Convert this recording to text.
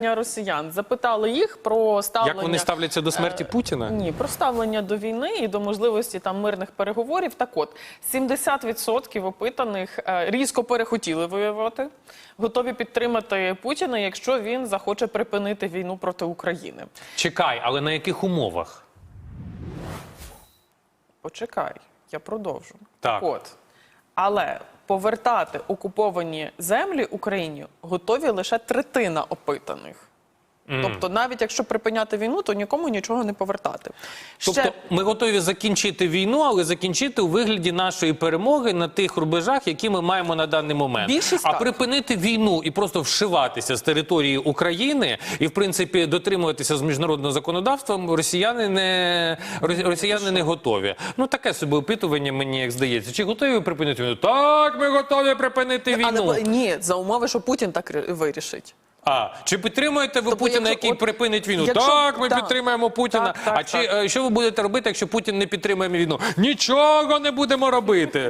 росіян. Запитали їх про ставлення. Як вони ставляться до смерті Е, Путіна? Ні, про ставлення до війни і до можливості там мирних переговорів. Так от 70% опитаних е, різко перехотіли воювати, готові підтримати Путіна, якщо він захоче припинити війну проти України. Чекай, але на яких умовах? Почекай, я продовжу. Так. от. Але повертати окуповані землі Україні готові лише третина опитаних. Тобто, навіть якщо припиняти війну, то нікому нічого не повертати. Тобто ми готові закінчити війну, але закінчити у вигляді нашої перемоги на тих рубежах, які ми маємо на даний момент. Більшість а так. припинити війну і просто вшиватися з території України і, в принципі, дотримуватися з міжнародного законодавства, росіяни не росіяни не готові. Ну таке собі опитування, мені як здається. Чи готові ви припинити війну? Так, ми готові припинити війну. Але ні, за умови, що Путін так вирішить. А чи підтримуєте ви Тобто, Путіна, якщо- який от, припинить війну? якщо- так, ми так. підтримуємо Путіна. Так, так, а чи так. е, що ви будете робити, якщо Путін не підтримує війну? Нічого не будемо робити.